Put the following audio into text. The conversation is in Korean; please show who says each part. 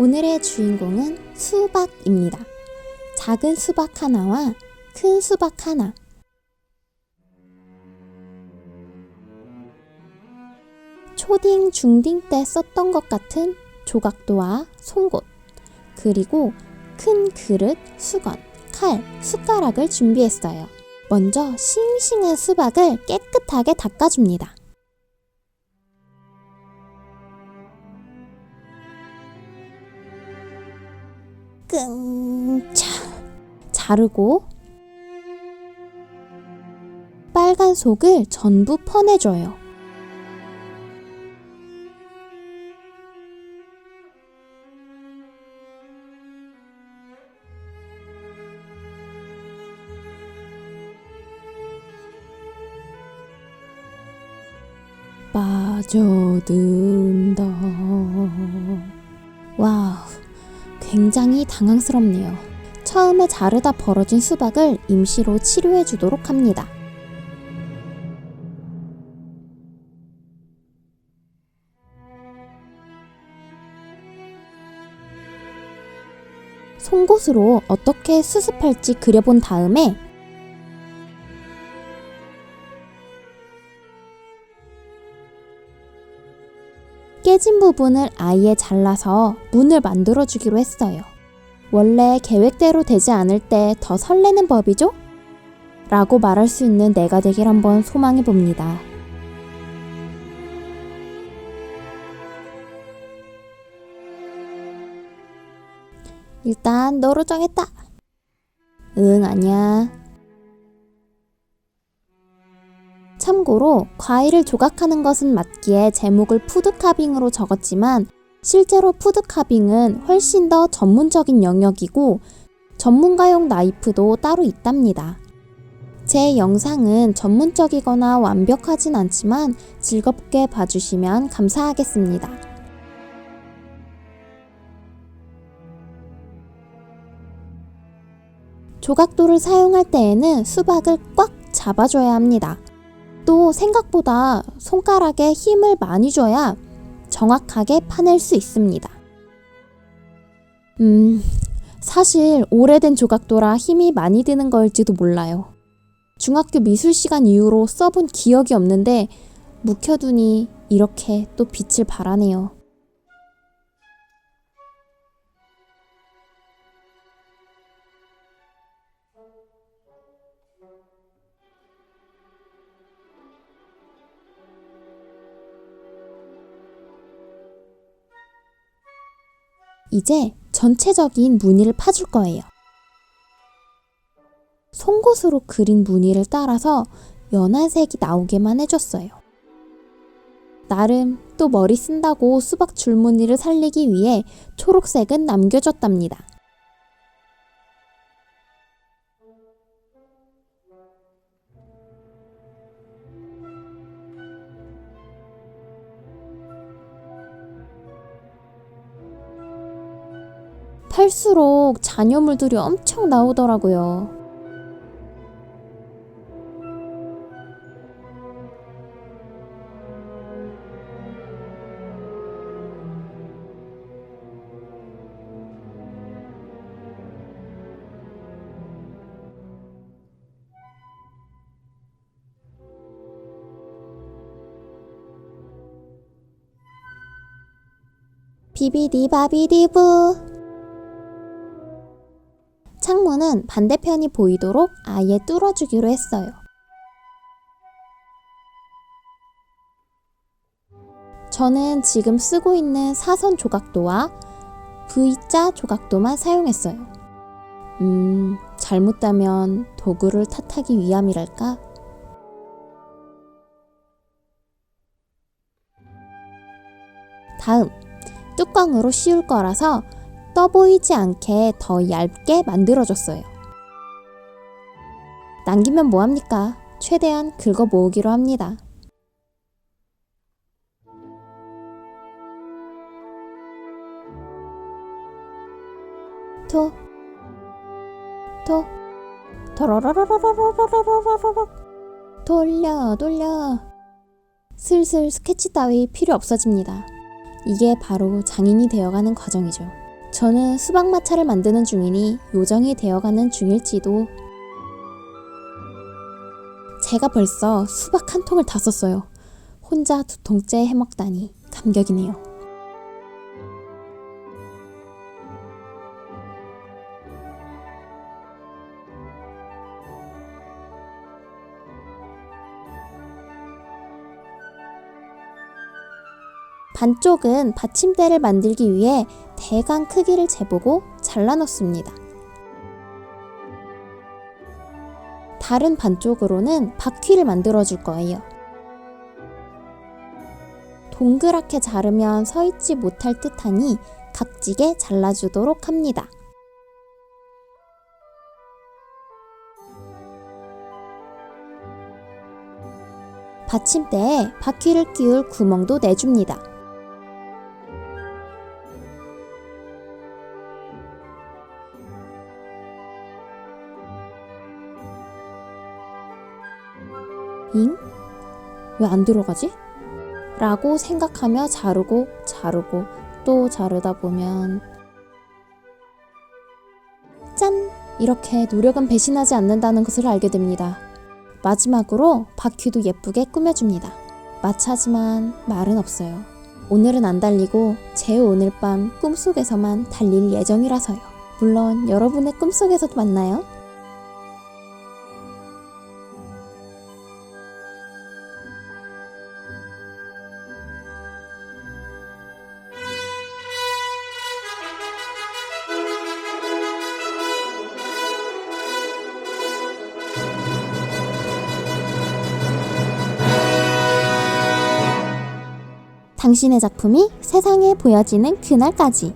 Speaker 1: 오늘의 주인공은 수박입니다. 작은 수박 하나와 큰 수박 하나. 초딩, 중딩 때 썼던 것 같은 조각도와 송곳, 그리고 큰 그릇, 수건, 칼, 숟가락을 준비했어요. 먼저 싱싱한 수박을 깨끗하게 닦아줍니다. 끙차 자르고 빨간 속을 전부 퍼내줘요. 빠져든다. 굉장히 당황스럽네요. 처음에 자르다 벌어진 수박을 임시로 치료해 주도록 합니다. 송곳으로 어떻게 수습할지 그려본 다음에 깨진 부분을 아예 잘라서 문을 만들어 주기로 했어요. 원래 계획대로 되지 않을 때 더 설레는 법이죠? 라고 말할 수 있는 내가 되길 한번 소망해 봅니다. 일단 너로 정했다. 응, 아니야. 참고로 과일을 조각하는 것은 맞기에 제목을 푸드카빙으로 적었지만 실제로 푸드카빙은 훨씬 더 전문적인 영역이고 전문가용 나이프도 따로 있답니다. 제 영상은 전문적이거나 완벽하진 않지만 즐겁게 봐주시면 감사하겠습니다. 조각도를 사용할 때에는 수박을 꽉 잡아줘야 합니다. 또 생각보다 손가락에 힘을 많이 줘야 정확하게 파낼 수 있습니다. 음, 사실 오래된 조각도라 힘이 많이 드는 걸지도 몰라요. 중학교 미술 시간 이후로 써본 기억이 없는데 묵혀두니 이렇게 또 빛을 발하네요. 이제 전체적인 무늬를 파줄 거예요. 송곳으로 그린 무늬를 따라서 연한 색이 나오게만 해줬어요. 나름 또 머리 쓴다고 수박 줄무늬를 살리기 위해 초록색은 남겨줬답니다. 팔수록 잔여물들이 엄청 나오더라고요. 비비디바비디부 창문은 반대편이 보이도록 아예 뚫어주기로 했어요. 저는 지금 쓰고 있는 사선 조각도와 V자 조각도만 사용했어요. 음, 잘못다면 도구를 탓하기 위함이랄까? 다음, 뚜껑으로 씌울 거라서 떠 보이지 않게 더 얇게 만들어줬어요. 남기면 뭐합니까? 최대한 긁어 모으기로 합니다. 토, 토, 도로로로로로로로로로로로 돌려, 돌려. 슬슬 스케치 따위 필요 없어집니다. 이게 바로 장인이 되어가는 과정이죠. 저는 수박 마차를 만드는 중이니 요정이 되어가는 중일지도. 제가 벌써 수박 한 통을 다 썼어요. 혼자 두 통째 해먹다니 감격이네요. 반쪽은 받침대를 만들기 위해 대강 크기를 재보고 잘라 놓습니다. 다른 반쪽으로는 바퀴를 만들어 줄 거예요. 동그랗게 자르면 서 있지 못할 듯하니 각지게 잘라주도록 합니다. 받침대에 바퀴를 끼울 구멍도 내줍니다. 잉? 왜 안 들어가지? 라고 생각하며 자르고 자르고 또 자르다 보면 짠! 이렇게 노력은 배신하지 않는다는 것을 알게 됩니다. 마지막으로 바퀴도 예쁘게 꾸며줍니다. 마차지만 말은 없어요. 오늘은 안 달리고 제 오늘 밤 꿈속에서만 달릴 예정이라서요. 물론 여러분의 꿈속에서도 만나요. 당신의 작품이 세상에 보여지는 그날까지